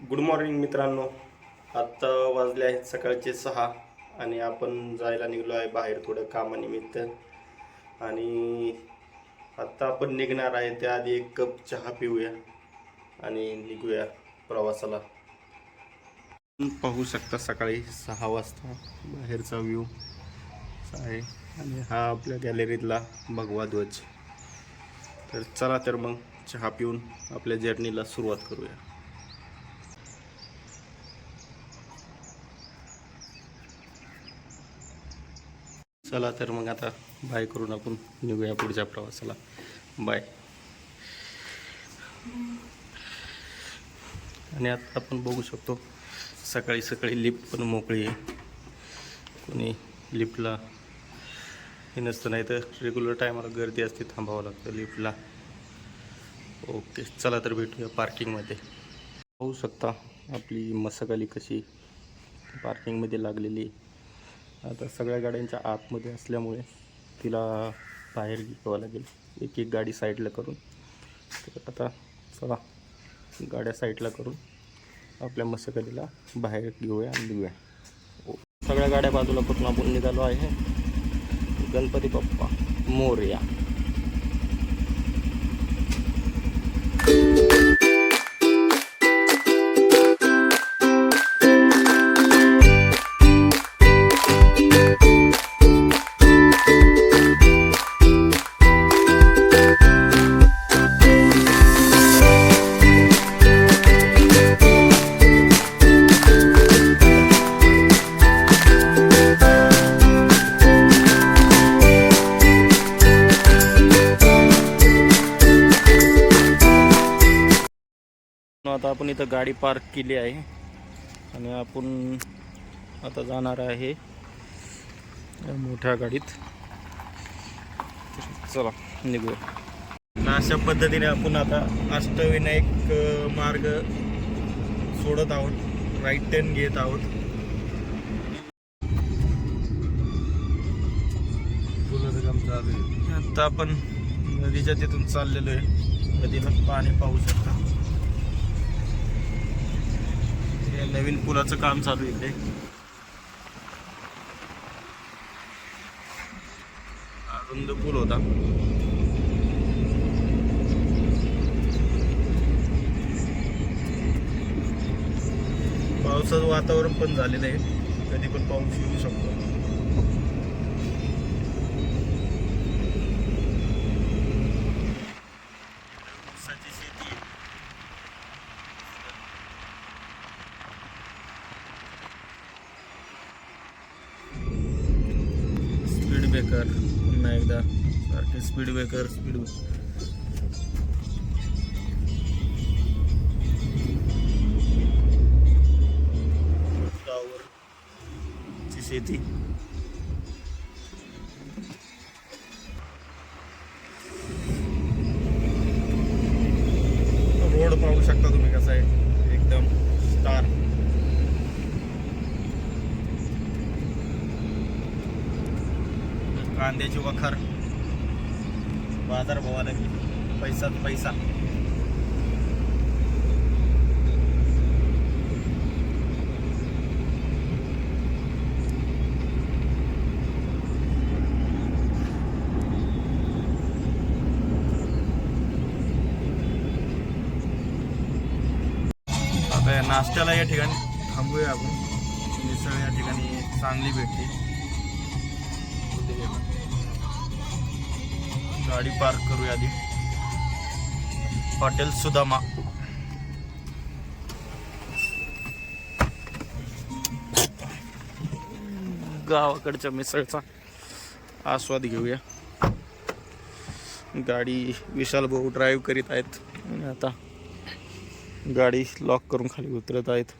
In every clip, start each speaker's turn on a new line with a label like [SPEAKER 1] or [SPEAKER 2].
[SPEAKER 1] Good morning मित्रांनो. आत्ता वाजले आहेत सकाळचे सहा आणि आपण जायला निघलो आहे बाहेर थोडं कामानिमित्त. आणि आत्ता आपण निघणार आहे त्याआधी एक कप चहा पिऊया आणि निघूया प्रवासाला. पाहू शकता सकाळी सहा वाजता बाहेरचा व्ह्यू आहे आणि हा आपल्या गॅलरीतला भगवा ध्वज. तर चला तर मग चहा पिऊन आपल्या जर्नीला सुरुवात करूया. चला तर मग आता बाय करून आपण निघूया पुढच्या प्रवासाला. बाय. आणि आता आपण बघू शकतो सकाळी सकाळी लिफ्ट पण मोकळी आहे. कोणी लिफ्टला हे नसतं नाही तर रेग्युलर टायमाला गर्दी असते थांबावं लागतं लिफ्टला ओके चला तर भेटूया पार्किंगमध्ये पाहू शकता आपली मसकाली कशी पार्किंगमध्ये लागलेली आहे. आता सगळ्या गाड्यांच्या आतमध्ये असल्यामुळे तिला बाहेर घ्यावं लागेल. एक एक गाडी साईडला करून. तर आता चला गाड्या साईडला करून आपल्या मसकलीला बाहेर घेऊया आणि देऊया सगळ्या गाड्या बाजूला करून आपण निघालो आहे. गणपती बाप्पा मोर्या. आपण इथं गाडी पार्क केली आहे. आणि आपण आता जाणार आहे मोठ्या गाडीत. चला निघूया. अशा पद्धतीने आपण आता अष्टविनायक मार्ग सोडत आहोत. राईट टर्न घेत आहोत. आता आपण नदीच्या तिथून चाललेलो आहे. नदीला पाणी पाहू शकता. नवीन पुलाचं काम चालू आहे इथे अरुंद पूल होता. पावसाचं वातावरण पण झालेलं आहे. कधी पण पाऊस येऊ शकतो ऊसाची शेती आहे. स्पीड ब्रेकर पुन्हा एकदा सारखे स्पीड ब्रेकर स्पीड ब्रेकर. शेती. रोड पाहू शकता तुम्ही कसा आहे. एकदम स्टार. कांद्याची वखर. बाजार भावाला पैसाच पैसा. आता नाश्त्याला या ठिकाणी थांबूया आपण. मिसळ या ठिकाणी चांगली भेटते गाडी पार्क करूया आधी. हॉटेल सुदामा. गावाकडच्या मिसळचा आस्वाद घेऊया. गाडी विशाल भाऊ ड्राईव्ह करीत आहेत. आणि आता गाडी लॉक करून खाली उतरत आहेत.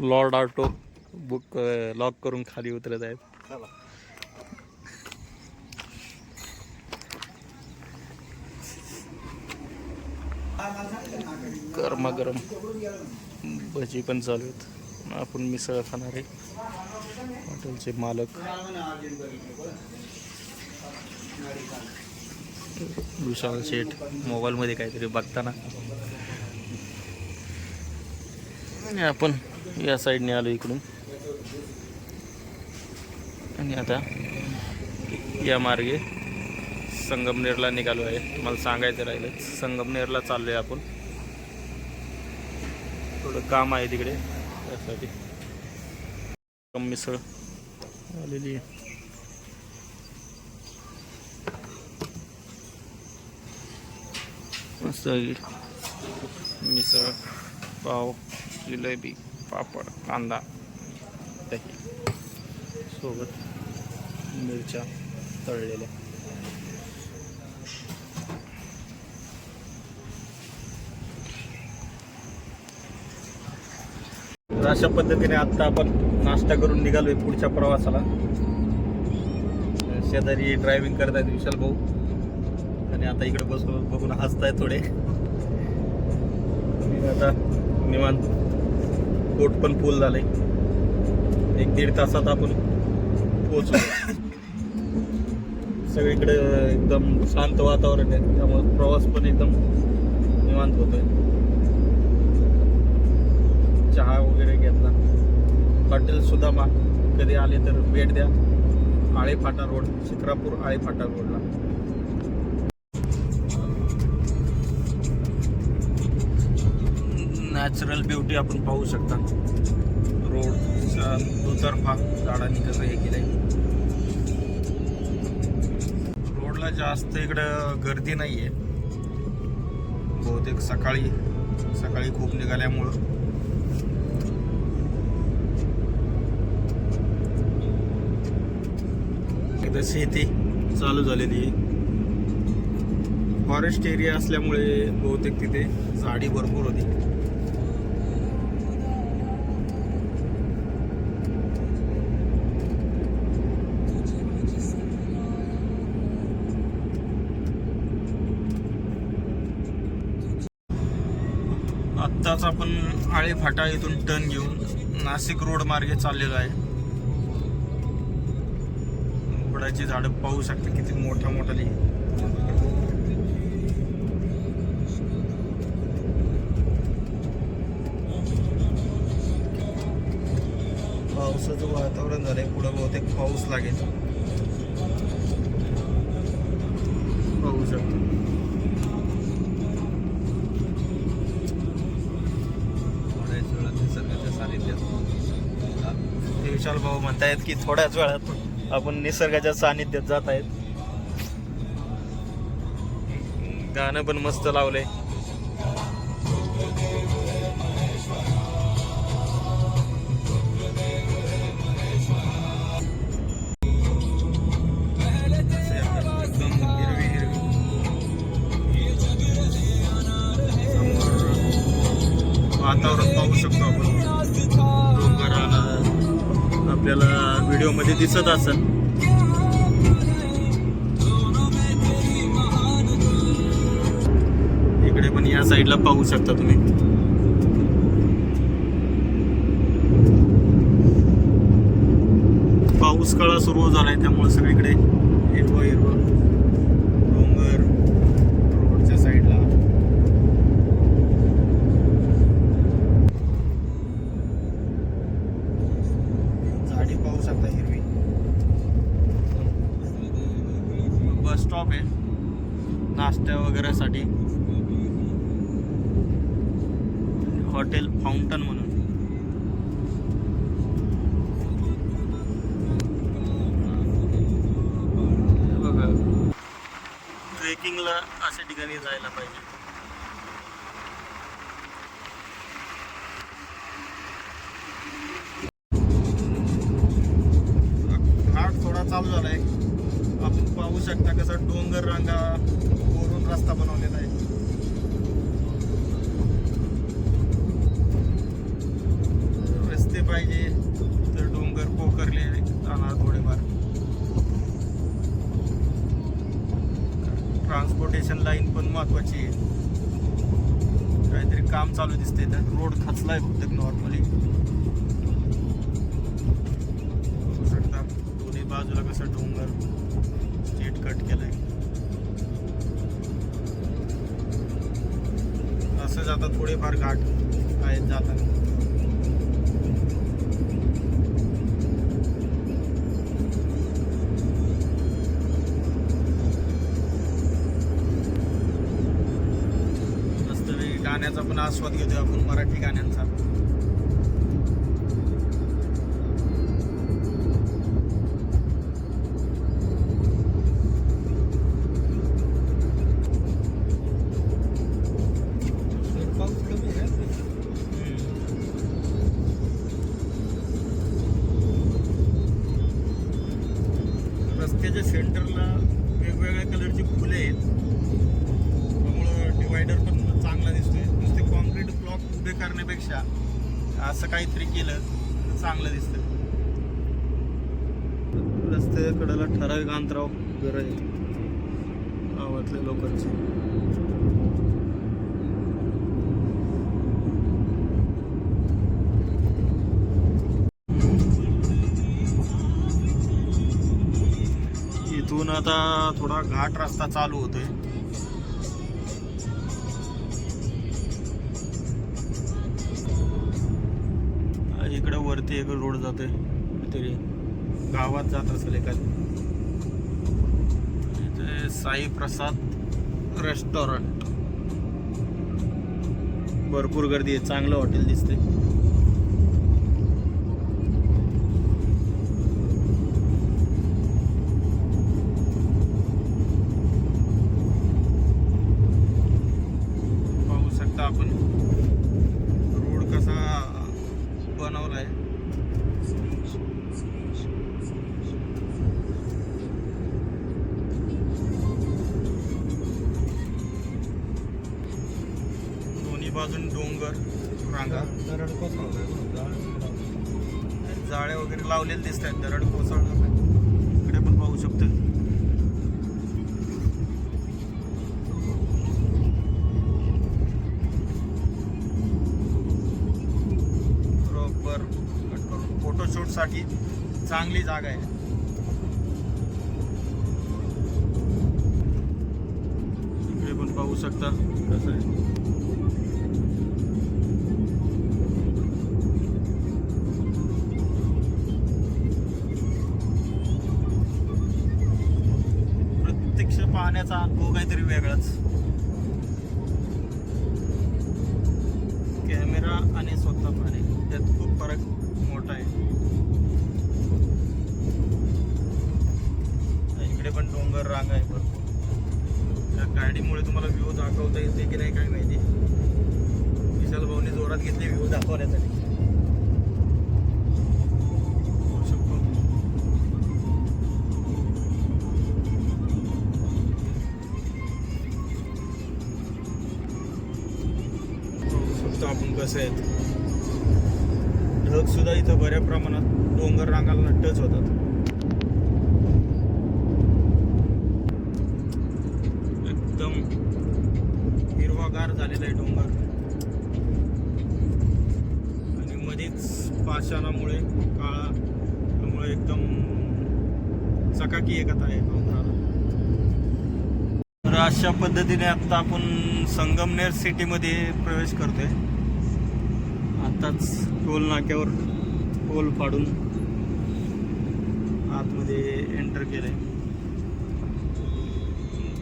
[SPEAKER 1] लॉर्ड ऑटो बुक लॉक करून खाली उतरत आहेत. गरमागरम भजी पण चालू आहेत. आपण मिसळ खाणार आहे. हॉटेलचे मालक. विशाल शेठ मोबाईलमध्ये काहीतरी बघताना. आणि आपण या साईडने आलो इकडून. आणि आता या मार्गे संगमनेरला निघालो आहे. तुम्हाला सांगायचं राहिलं संगमनेरला चाललो आहे आपण. थोडं काम आहे तिकडे त्यासाठी. मिसळ आलेली आहे. मस्त मिसळ पाव जिलेबी पापड कांदा दही. सोबत मिरच्या तळलेल्या. तर अशा पद्धतीने आत्ता आपण नाश्ता करून निघालोय पुढच्या प्रवासाला. शेजारी ड्रायव्हिंग करत आहेत विशाल भाऊ. आणि आता इकडे बसून बघून हसताय थोडे. आता निवांत पोट पण फुल झालंय. एक दीड तासात आपण पोहोचलो. सगळीकडे एकदम शांत वातावरण आहे. त्यामुळे प्रवास पण एकदम निवांत होतोय. चहा वगैरे घेतला. हॉटेल सुदामा. कधी आले तर भेट द्या. आळेफाटा रोड शिक्रापूर आळेफाटा रोडला. नॅचरल ब्युटी आपण पाहू शकता. रोड दुतर्फा झाडांनी कसं हे केलंय. रोडला जास्त इकडं गर्दी नाहीये. बहुतेक सकाळी सकाळी खूप निघाल्यामुळं. इथं शेती चालू झालेली आहे. फॉरेस्ट एरिया असल्यामुळे बहुतेक तिथे झाडी भरपूर होती. आत्ताच आपण आळे फाटा इथून टर्न घेऊन नाशिक रोड मार्गे चाललेलो आहे. वडाची झाडं पाहू शकता किती मोठ्या लिहि पावसाचं वातावरण झालंय पुढं बहुतेक पाऊस लागेल. पाहू शकतो. थोड्याच वेळात निसर्गाच्या सानिध्यात. ते विशाल भाऊ म्हणतायत की थोड्याच वेळात आपण निसर्गाच्या सानिध्यात जात आहेत. गाणं पण मस्त लावलंय. दिसत असेल. इकडे पण या साईडला पाहू शकता तुम्ही. पाऊस काळा सुरू झालाय त्यामुळे सगळीकडे हिरवं हिरवं डोंगर रोडच्या साईडला झाडी पाहू शकता हिरवी बस स्टॉप आहे नाश्त्या वगैरेसाठी हॉटेल फाउंटन म्हणून. बघा. ट्रेकिंगला अशा ठिकाणी जायला पाहिजे. घाट थोडा चालू झालाय. आपण पाहू शकता कसं डोंगर रांगा वरून रस्ता बनवलेला आहे. पाहिजे. तर डोंगर पोखरले जाणार थोडेफार. ट्रान्सपोर्टेशन लाईन पण महत्वाची आहे. काहीतरी काम चालू दिसते तर रोड खचलाय फक्त नॉर्मली बघू शकता दोन्ही बाजूला कसं डोंगर स्ट्रेट कट केलंय. असं जातात थोडेफार घाट आहेत जाताना. गाण्याचा पण आस्वाद घेतोय आपण मराठी गाण्यांचा. करण्यापेक्षा असं काहीतरी केलं तर चांगलं दिसतं. रस्त्याच्या कडेला ठराविक अंतराव घर आहे गावातल्या लोकांची. इथून आता थोडा घाट रस्ता चालू होतोय. ते एक रोड जातोय तरी गावात जात असेल एखादी. इथे साई प्रसाद रेस्टॉरंट. भरपूर गर्दी आहे चांगलं हॉटेल दिसते जाळे वगैरे लावलेले दिसत आहेत दरड कोसळणार नाही इकडे पण पाहू शकतो. बरोबर फोटोशूटसाठी चांगली जागा आहे. इकडे पण पाहू शकता. कसं आहे वेगळाच. कॅमेरा आणि स्वतः पाणी. त्यात खूप फरक मोठा आहे. इकडे पण डोंगर रांग आहे भरपूर. त्या गाडीमुळे तुम्हाला व्ह्यू दाखवता येते की नाही काय माहिती. विशाल भाऊने जोरात घेतले व्ह्यू दाखवण्यासाठी. कसं आहेत ढग सुद्धा इथं बऱ्या प्रमाणात डोंगर रांगाला टच होतात. एकदम हिरवागार झालेला आहे डोंगर. आणि मध्येच पाषाणामुळे काळा त्यामुळे एकदम चकाकी एकत आहे डोंगराला. तर अशा पद्धतीने आत्ता आपण संगमनेर सिटीमध्ये प्रवेश करतोय. आत्ताच टोल नाक्यावर टोल फाडून आतमध्ये एंटर केलंय.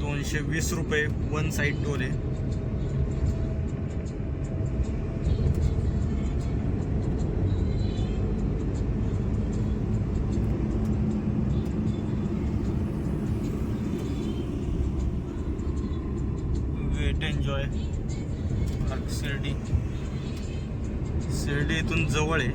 [SPEAKER 1] दोनशे वीस रुपये वन साईड टोल आहे. वेट एन्जॉय आर्क शिर्डी शिर्डी इथून जवळ आहे.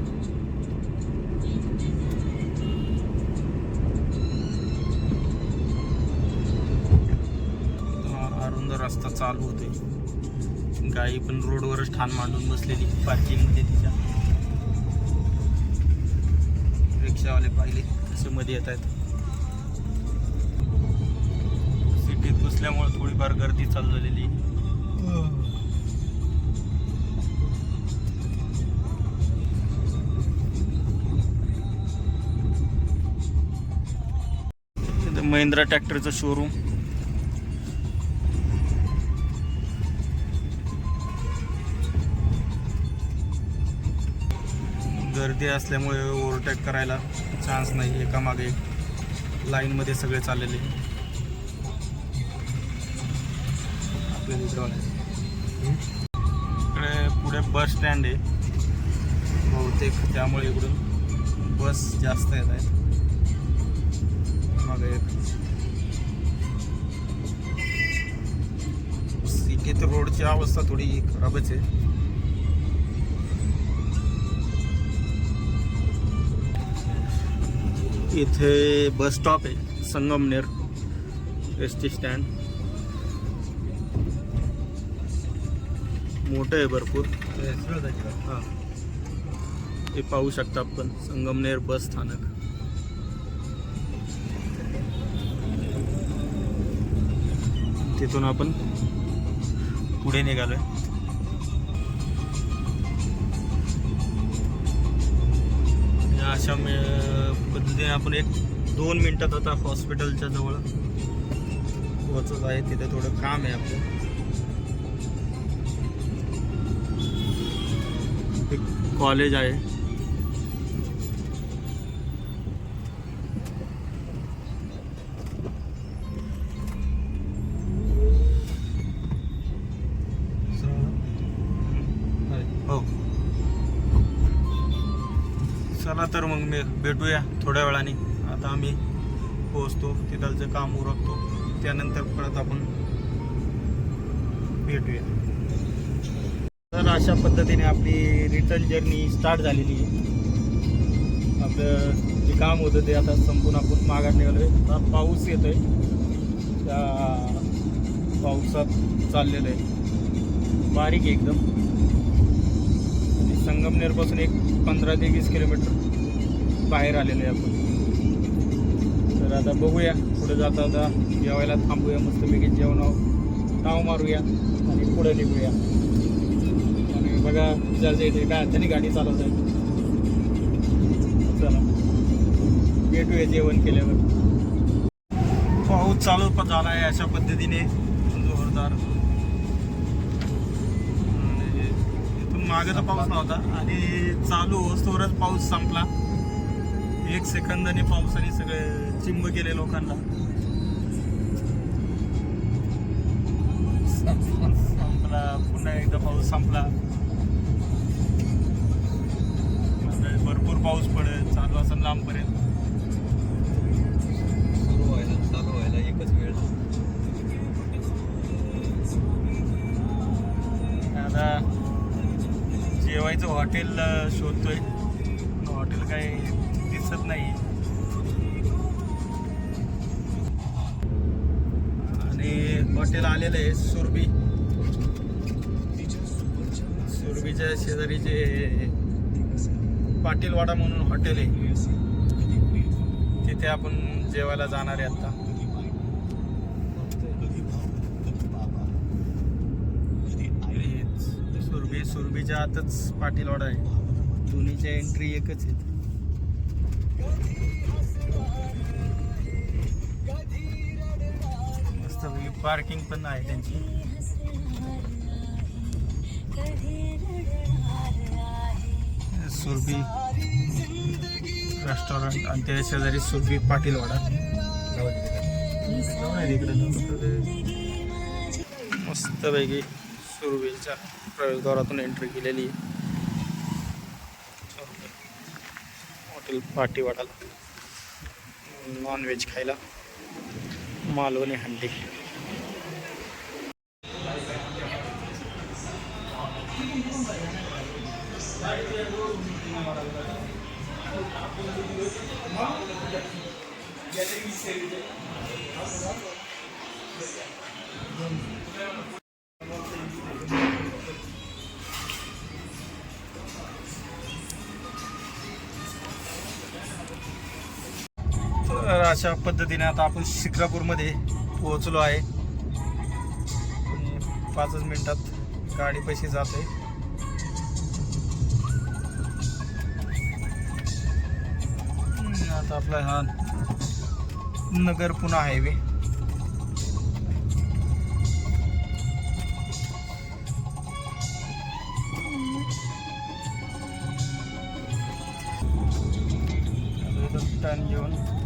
[SPEAKER 1] अरुंद रस्ता चालू होतोय. गाई पण रोडवरच ठाण मांडून बसलेली पार्किंगमध्ये तिच्या. रिक्षावाले पाहिले कसे मध्ये येत आहेत. सिटीत घुसल्यामुळे थोडीफार गर्दी चालू झालेली महिंद्रा ट्रॅक्टरचं शोरूम गर्दी असल्यामुळे ओव्हरटेक करायला चान्स नाही एका मागे लाईनमध्ये सगळे चाललेले. आपल्या पुढे बस स्टँड आहे. बहुतेक त्यामुळे इकडून बस जास्त येत आहेत. मग रस्त्याची अवस्था थोडी खराबच आहे. इथे बस स्टॉप आहे संगमनेर एस टी स्टँड. मोठं आहे भरपूर. हां. हे पाहू शकता आपण संगमनेर बस स्थानक. तिथून आपण पुढे निघालोय. या अशा पद्धतीने म्हणजे आपण एक दोन मिनटात आता हॉस्पिटलच्या जवळ पोहोचत आहे. तिथे थोडं काम आहे आपलं. एक कॉलेज आहे. भेटूया थोड्या वेळाने. आता आम्ही पोहोचतो तिथलचं काम उरकतो त्यानंतर परत आपण भेटूया. तर अशा पद्धतीने आपली रिटर्न जर्नी स्टार्ट झालेली आहे. आपलं जे काम होतं ते आता संपून आपण माघार आहे आता पाऊस येतो आहे त्या पावसात चाललेलं आहे. बारीक आहे एकदम. संगमनेरपासून एक पंधरा ते वीस किलोमीटर. बाहेर आलेलो आहे आपण. तर आता बघूया पुढे जाता आता जेवायला थांबूया मस्तपैकी जेवण नाव मारूया आणि पुढे निघूया. आणि बघा ज्याच्या इथे काय त्यांनी गाडी चालवत आहे. चला. भेटूया जेवण केल्यावर. पाऊस चालू पण झाला आहे अशा पद्धतीने. जोरदार. आणि इथून मागे तर पाऊस नव्हता. आणि चालू होस्तोवरच पाऊस संपला. एक सेकंदाने पावसाने सगळे चिंब केले लोकांना. संपला पुन्हा एकदा पाऊस संपला. भरपूर पाऊस पडेल चालू असं लांबपर्यंत.
[SPEAKER 2] सुरू व्हायला चालू व्हायला एकच वेळ
[SPEAKER 1] आता जेवायचं हॉटेल शोधतोय. हॉटेल काही दिसत नाही. आणि हॉटेल आलेलं आहे सुरभी. सुरबीच्या शेजारी जे पाटीलवाडा म्हणून हॉटेल आहे. तिथे आपण जेवायला जाणार आहे आता. सुरबी सुरभी सुरभीच्या आतच पाटीलवाडा आहे. दोन्हीच्या एंट्री एकच आहे पार्किंग पण आहे त्यांची. सुरभी रेस्टॉरंट आणि त्याच्या शेजारी सुरभी पाटीलवाडा जाऊन मस्तपैकी सुरभीच्या प्रवेशद्वारातून एंट्री केलेली आहे. हॉटेल पाटीवाडाला. नॉनव्हेज खायला. मालवणी हंडी. अशा पद्धतीने आता आपण शिक्रापूरमध्ये पोहोचलो आहे. आणि पाचच मिनटात गाडी पैसे जाते. आता आपला हा नगर पुणा हायवे टर्न घेऊन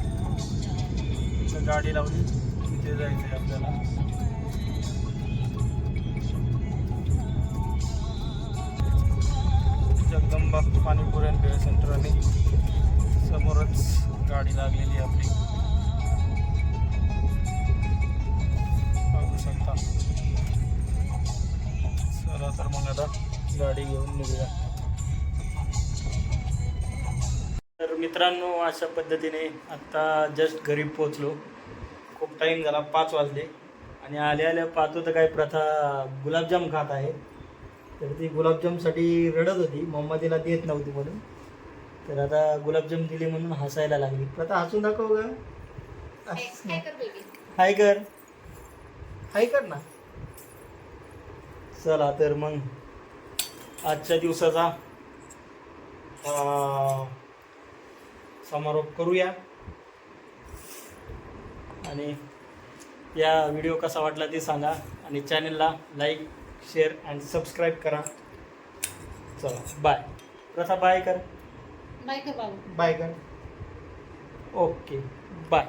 [SPEAKER 1] इथं गाडी लावली तिथे जायचं आहे आपल्याला. जगदंबा पाणीपुरी आणि बेळ सेंटर आणि समोरच गाडी लागलेली आहे आपली. पाहू शकता. चला तर मग आता गाडी घेऊन निघूया. मित्रांनो अशा पद्धतीने आत्ता जस्ट घरी पोचलो खूप टाईम झाला पाच वाजले. आणि आल्या आल्या पाहतो तर काही प्रथा गुलाबजाम खात आहे. तर ती गुलाबजामसाठी रडत होती. मम्मा तिला देत नव्हती म्हणून. तर आता गुलाबजाम दिले म्हणून हसायला लागली. प्रथा हसून दाखव ग. हाय कर. हाय कर ना. चला तर मग आजच्या दिवसाचा समारोप करूया. आणि या व्हिडिओ कसा वाटला ते सांगा. आणि चॅनलला लाईक शेअर आणि सबस्क्राईब करा. चला बाय. प्रथा बाय कर
[SPEAKER 3] बाय कर बाबा.
[SPEAKER 1] बाय कर ओके बाय.